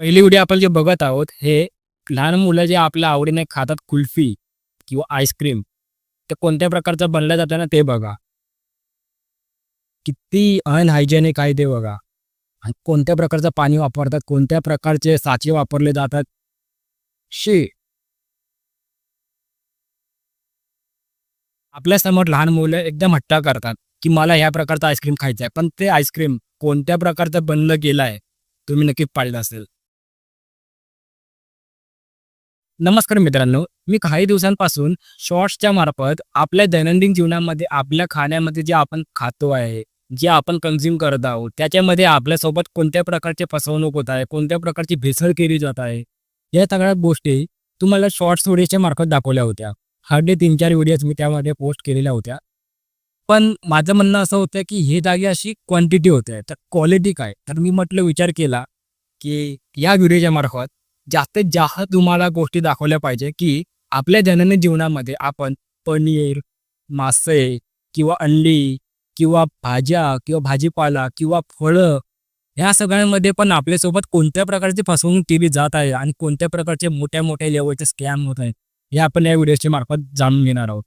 पहिली व्हिडिओ आपण जे बघत आहोत हे लहान मुलं जे आपल्या आवडीने खातात कुल्फी किंवा आईस्क्रीम ते कोणत्या प्रकारचं बनलं जातं ना ते बघा. किती अनहायजेनिक आहे ते बघा. आणि कोणत्या प्रकारचं पाणी वापरतात कोणत्या प्रकारचे साचे वापरले जातात. शी. आपल्यासमोर लहान मुलं एकदम हट्टा करतात की मला ह्या प्रकारचं आईस्क्रीम खायचं आहे पण ते आईस्क्रीम कोणत्या प्रकारचं बनलं गेलं आहे तुम्ही नक्की पाळलं असेल. नमस्कार मित्रांनो मी काही दिवसांपासून शॉर्ट्सच्या मार्फत आपल्या दैनंदिन जीवनामध्ये आपल्या खाण्यामध्ये जे आपण खातो आहे जे आपण कन्झ्युम करत आहोत त्याच्यामध्ये आपल्यासोबत कोणत्या प्रकारचे फसवणूक होत आहे कोणत्या प्रकारची भेसळ केली जात आहे या सगळ्या गोष्टी तुम्हाला शॉर्ट्स व्हिडिओच्या मार्फत दाखवल्या होत्या. हार्डली तीन चार व्हिडिओज मी त्यामध्ये पोस्ट केलेल्या होत्या. पण माझं म्हणणं असं होतं की हे जागी अशी क्वांटिटी होते तर क्वालिटी काय? तर मी म्हटलं विचार केला की या व्हिडिओच्या मार्फत जास्तीत जास्त तुम्हाला गोष्टी दाखवल्या पाहिजे की आपल्या दैनंदिन जीवनामध्ये आपण पनीर मासे किंवा अंडी किंवा भाज्या किंवा भाजीपाला किंवा फळं ह्या सगळ्यांमध्ये पण आपल्यासोबत कोणत्या प्रकारची फसवणूक केली जात आहे आणि कोणत्या प्रकारचे मोठ्या मोठ्या लेवलचे स्कॅम होत आहेत हे आपण या व्हिडिओच्या मार्फत जाणून घेणार आहोत.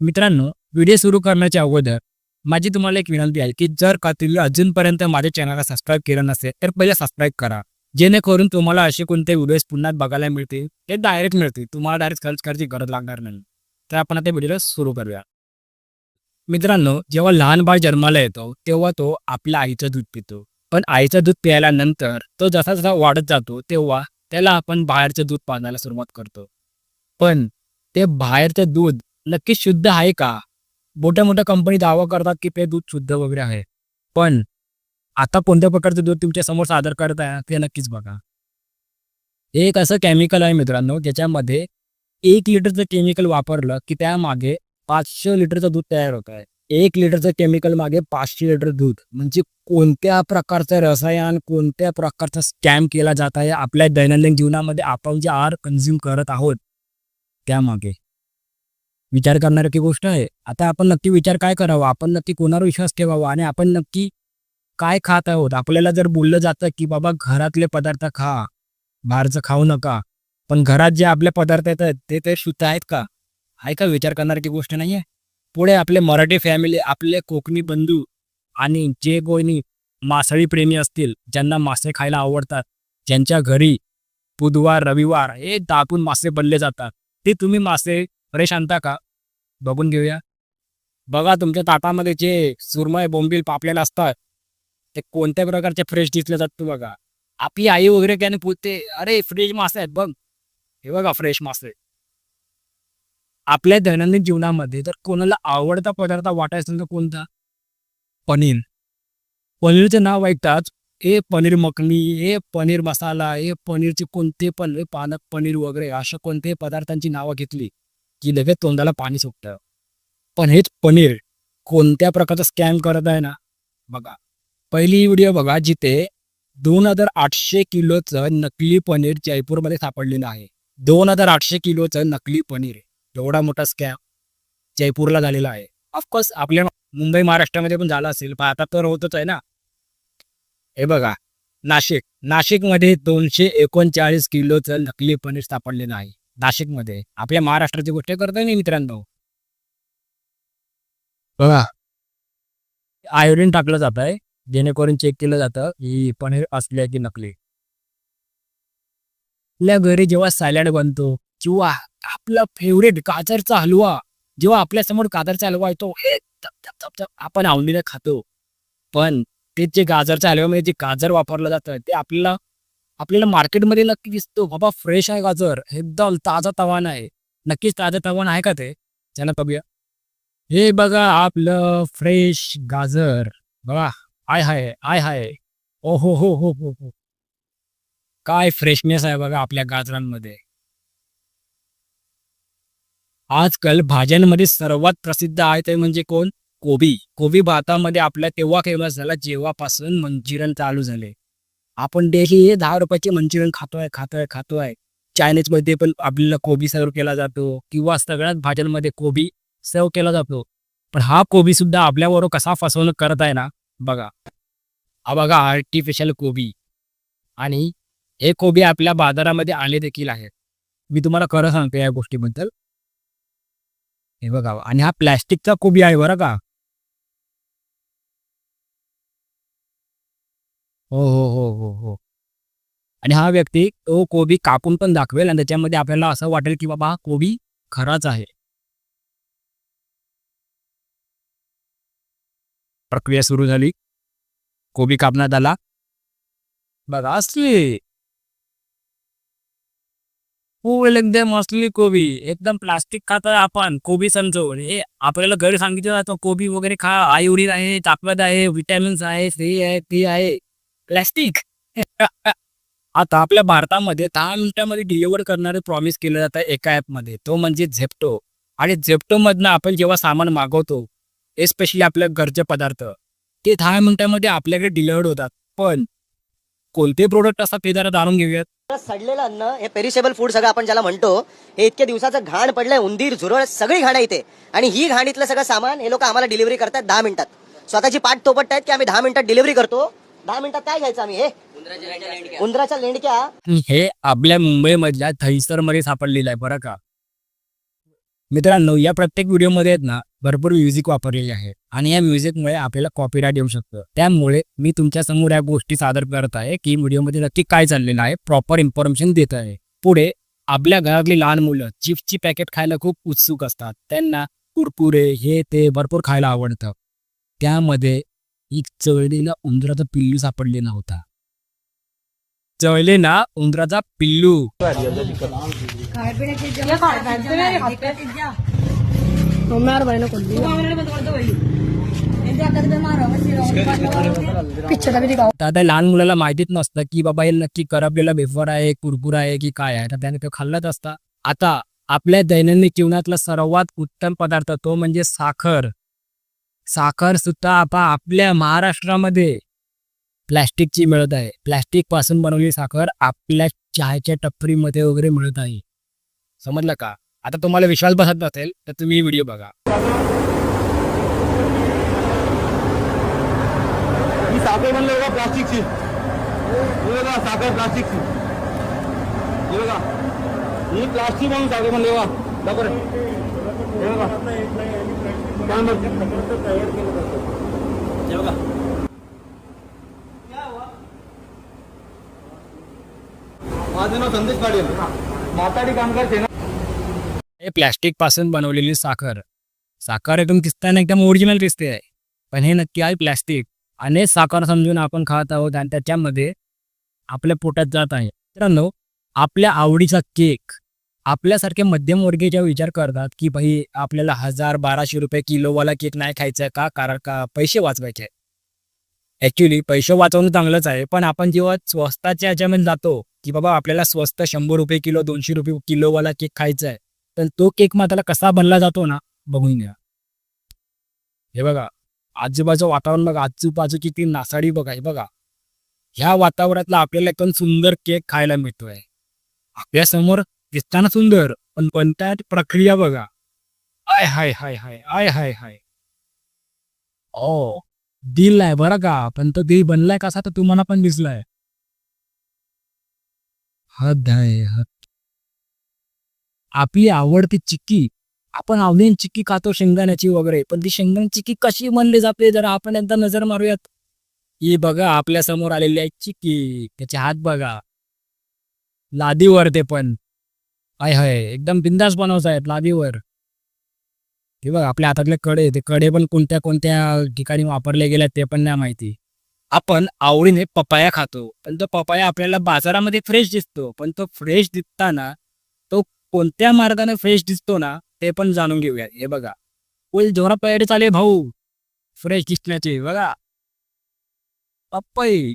मित्रांनो व्हिडिओ सुरू करण्याच्या अगोदर माझी तुम्हाला एक विनंती आहे की जर का तुम्ही अजूनपर्यंत माझ्या चॅनलला सबस्क्राईब केलं नसेल तर पहिले सबस्क्राईब करा. जेणेकरून तुम्हाला असे कोणते व्हिडिओज पुन्हा बघायला मिळतील ते डायरेक्ट मिळतील तुम्हाला डायरेक्ट खर्च करायची गरज लागणार नाही. तर आपण आता व्हिडिओला सुरू करूया. मित्रांनो जेव्हा लहान बाळ जन्माला येतो तेव्हा तो आपल्या आईचं दूध पितो. पण आईचं दूध प्यायल्यानंतर तो जसा जसा वाढत जातो तेव्हा त्याला आपण बाहेरचं दूध पाजायला सुरुवात करतो. पण ते बाहेरचं दूध नक्की शुद्ध आहे का? मोठ्या मोठ्या कंपनी दावा करतात की ते दूध शुद्ध वगैरे आहे. पण आता कोणत्या प्रकारचं दूध तुमच्यासमोर सादर करत आहे ते नक्कीच बघा. एक असं केमिकल आहे मित्रांनो ज्याच्यामध्ये एक लिटरचं केमिकल वापरलं की त्यामागे पाचशे लिटरचं दूध तयार होत आहे. एक लिटरचं केमिकल मागे पाचशे लिटर दूध. म्हणजे कोणत्या प्रकारचं रसायन कोणत्या प्रकारचा स्कॅम केला जात आहे आपल्या दैनंदिन जीवनामध्ये आपण जे आहार कन्झ्युम करत आहोत त्यामागे. विचार करणारी गोष्ट आहे. आता आपण नक्की विचार काय करावा? आपण नक्की कोणावर विश्वास ठेवावा? आणि आपण नक्की काय खात आहोत? आपल्याला जर बोललं जातं की बाबा घरातले पदार्थ खा बाहेरचं खाऊ नका. पण घरात जे आपले पदार्थ येतात ते ते शुद्ध आहेत का? आहे का विचार करणारी गोष्ट नाही आहे पुढे आपले मराठी फॅमिली आपले कोकणी बंधू आणि जे कोणी मासळी प्रेमी असतील ज्यांना मासे खायला आवडतात ज्यांच्या घरी बुधवार रविवार हे दापून मासे बनले जातात ते तुम्ही मासे फ्रेश आणता का? बघून घेऊया. बघा तुमच्या ताटामध्ये जे सुरमय बोंबील पापलेलं असतात ते कोणत्या प्रकारचे फ्रेश दिसले जातात बघा. आपली आई वगैरे काय पुरते अरे फ्रेश मासे आहेत बघ. हे बघा फ्रेश मासे. आपल्या दैनंदिन जीवनामध्ये जर कोणाला आवडता पदार्थ वाटायचा तर कोणता? पनीर. पनीरचं नाव ऐकताच ए पनीर मखनी ए पनीर मसाला ए पनीरचे कोणते पण पालक पनीर वगैरे अशा कोणत्याही पदार्थांची नावं घेतली की लगेच तोंडाला पाणी सुटतं. पण हेच पनीर कोणत्या प्रकारचा स्कॅम करत आहे ना बघा. पहिली व्हिडिओ बघा जिथे दोन हजार आठशे किलोचं नकली पनीर जयपूरमध्ये सापडलेलं आहे. दोन हजार आठशे किलोचं नकली पनीर एवढा मोठा स्कॅम जयपूरला झालेला आहे. ऑफकोर्स आपल्या मुंबई महाराष्ट्रामध्ये पण झाला असेल पण आता तर होतच आहे ना. हे बघा नाशिक नाशिकमध्ये दोनशे एकोणचाळीस किलोचं नकली पनीर सापडलेलं आहे. नाशिकमध्ये आपल्या महाराष्ट्राची गोष्ट करतोय ना मित्रांनो. बघा. आयोडीन टाकलं जात आहे जेणेकरून चेक केलं जातं की पनीर असले की नकली. आपल्या घरी जेव्हा सॅलड बनतो किंवा आपला फेवरेट गाजरचा हलवा जेव्हा आपल्यासमोर गाजरचा हलवा येतो हे आपण आवडीने खातो. पण ते जे गाजरच्या हलव्यामध्ये जे गाजर वापरलं जातं ते आपल्याला आपल्याला मार्केटमध्ये नक्की दिसतो बाबा फ्रेश आहे गाजर एकदम ताजा तवान आहे. नक्कीच ताजा तवान आहे का ते? त्यांना बघूया. हे बघा आपलं फ्रेश गाजर. बघा. आय हाय आय हाय. ओ हो हो हो हो हो. काय फ्रेशनेस आहे बघा आपल्या गाजरांमध्ये. आजकाल भाज्यांमध्ये सर्वात प्रसिद्ध आहे ते म्हणजे कोण? कोबी. कोबी भातामध्ये आपल्या तेव्हा फेमस झाला जेव्हापासून मंचुरियन चालू झाले. आपण डेली दहा रुपयाचे मंचुरियन खातोय खातोय खातोय. चायनीजमध्ये पण आपल्याला कोबी सर्व केला जातो किंवा सगळ्याच भाज्यांमध्ये कोबी सर्व केला जातो. पण हा कोबी सुद्धा आपल्याबरोबर कसा फसवणूक करत आहे ना बघा. हा बघा आर्टिफिशियल कोबी. आणि हे कोबी आपल्या बाजारामध्ये आले देखील आहेत. मी तुम्हाला खरं सांगतो या गोष्टीबद्दल. हे बघा आणि हा प्लॅस्टिकचा कोबी आहे बरं का? हो हो हो हो हो. आणि हा व्यक्ती तो कोबी कापून पण दाखवेल आणि त्याच्यामध्ये आपल्याला असं वाटेल की बाबा हा कोबी खराच आहे. प्रक्रिया सुरू झाली. कोबी कापण्यात आला. बघा असली. हो एकदम असली कोबी. एकदम प्लास्टिक खात आपण. कोबी समजू हे आपल्याला घरी सांगितलं जातं कोबी वगैरे खा. आयुर्वेद आहे ताकद आहे विटॅमिन्स आहे सी आहे ती आहे. प्लॅस्टिक आता आपल्या भारतामध्ये दहा मिनिटामध्ये डिलिव्हर करणारे प्रॉमिस केलं जातं एका ॲपमध्ये तो म्हणजे झेप्टो. आणि झेप्टोमधनं आपण जेव्हा सामान मागवतो एस्पेशली आपल्या घरचे पदार्थ. ते दहा मिनिटामध्ये आपल्याकडे डिलिव्हर्ड होतात. पण कोणते प्रोडक्ट असतात ते जरा जाणून घेऊयात. सडलेलं अन्न हे पेरिसेबल फूड सगळं आपण ज्याला म्हणतो हे इतके दिवसाचं घाण पडलंय उंदीर झुरळ सगळी घाण आहे इथे. आणि ही घाण इथलं सगळं सामान हे लोक आम्हाला डिलिव्हरी करतात दहा मिनिटात. स्वतःची पाठ तोपट आहेत की आम्ही दहा मिनिटात डिलिव्हरी करतो? दहा मिनिटात काय घ्यायचं आम्ही हे? उंदराच्या लेंडक्या. हे आपल्या मुंबईमधल्या थैसरमध्ये सापडलेलं आहे बरं का? मित्रांनो या प्रत्येक व्हिडिओमध्ये आहेत ना भरपूर म्युझिक वापरलेली आहे. आणि या म्युझिकमुळे आपल्याला कॉपीराईट येऊ शकतं. त्यामुळे मी तुमच्यासमोर या गोष्टी सादर करत आहे की व्हिडिओमध्ये नक्की काय चाललेलं आहे प्रॉपर इन्फॉर्मेशन देत आहे. पुढे आपल्या घरातली लहान मुलं चिप्सची पॅकेट खायला खूप उत्सुक असतात. त्यांना कुरकुरे हे ते भरपूर खायला आवडतं. त्यामध्ये एक चळलेला उंदराचा पिल्लू सापडलेला होता. चळलेला उंदराचा पिल्लू. तर आता लहान मुलाला माहितीच नसतं की बाबा हे नक्की करपलेला वेफर आहे कुरकुर आहे की काय आहे. तर त्याने तो खाल्लाच असता. आता आपल्या दैनंदिन जीवनातला सर्वात उत्तम पदार्थ तो म्हणजे साखर. साखर सुद्धा आता आपल्या महाराष्ट्रामध्ये प्लॅस्टिकची मिळत आहे. प्लॅस्टिकपासून बनवलेली साखर आपल्या चहाच्या टपरीमध्ये वगैरे मिळत आहे. समजलं का? आता तुम्हाला विश्वास बसत नसेल तर तुम्ही व्हिडिओ बघा. ही साखर म्हणलं बघा प्लास्टिकची. हे बघा साखर प्लास्टिकची. हे बघा. ही प्लास्टिक म्हणून साखर म्हणले बघा. बरोबर हे बघा. काय म्हणते? हे बघा. माझं नाव संदेश पाटील. माताडी कामगार सेना हे प्लॅस्टिकपासून बनवलेली साखर. साखर एकदम दिसताना एकदम ओरिजिनल दिसते. आहे पण हे नक्की आहे प्लॅस्टिक आणि साखर समजून आपण खात आहोत आणि त्याच्यामध्ये आपल्या पोटात जात आहे. मित्रांनो आपल्या आवडीचा केक आपल्यासारखे मध्यमवर्गीय विचार करतात की भाई आपल्याला हजार बाराशे रुपये किलोवाला केक नाही खायचा का? कारण का पैसे वाचवायचे. ॲक्च्युली पैसे वाचवणं चांगलंच आहे. पण आपण जेव्हा स्वस्ताच्या ह्याच्यामध्ये जातो की बाबा आपल्याला स्वस्त शंभर रुपये किलो दोनशे रुपये किलोवाला केक खायचा आहे तर तो केक माताला कसा बनला जातो ना बघून घ्या. हे बघा आजूबाजू वातावरण बघा आजूबाजूची ती नासाडी बघा हे बघा. ह्या वातावरणातला आपल्याला एकदम सुंदर केक खायला मिळतोय. आपल्यासमोर दिसताना सुंदर पण कोणत्या प्रक्रिया बघा. I high high high I हाय हाय. ओ दिल आहे बरं का पण तो दिल बनलाय कसा तर तुम्हाला पण दिसलाय. हद आहे हद. आपली आवडती चिक्की आपण आवडीने चिक्की खातो शेंगदाण्याची वगैरे पण ती शेंगदाणे चिक्की कशी बनली जाते जरा आपण एकदा नजर मारूयात. ही बघा आपल्यासमोर आलेली आहे चिक्की. त्याचे हात बघा. लादीवर ते पण. आय हाय. एकदम बिंदास बनवत आहेत लादीवर. हे बघा आपल्या हातातले कडे ते कडे पण कोणत्या कोणत्या ठिकाणी वापरले गेले ते पण नाही माहिती. आपण आवडीने पपाया खातो पण तो पपाया आपल्याला बाजारामध्ये फ्रेश दिसतो पण तो फ्रेश दिसताना कोणत्या मार्गाने फ्रेश दिसतो ना ते पण जाणून घेऊया हे बघा. फुल जोरा पेड चाले भाऊ. फ्रेश दिसण्याचे बघा. पप्पई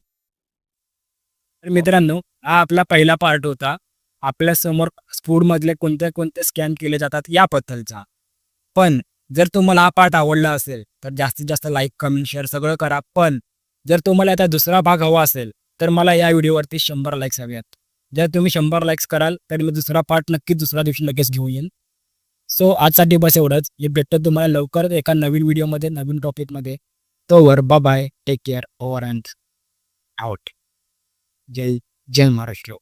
तर मित्रांनो हा आपला पहिला पार्ट होता. आपल्यासमोर स्पूड मधले कोणते कोणते स्कॅन केले जातात याबद्दलचा. पण जर तुम्हाला हा पार्ट आवडला असेल तर जास्तीत जास्त लाईक कमेंट शेअर सगळं करा. पण जर तुम्हाला आता दुसरा भाग हवा असेल तर मला या व्हिडिओवरती शंभर लाईक्स हव्यात जर तुम्ही शंभर लाईक्स कराल तर मी दुसरा पार्ट नक्कीच दुसऱ्या दिवशी लगेच घेऊन येईल सो आजसाठी बस एवढंच. हे भेटतं तुम्हाला लवकरच एका नवीन व्हिडिओमध्ये नवीन टॉपिकमध्ये तोवर bye take care over and out जय जय महाराष्ट्र.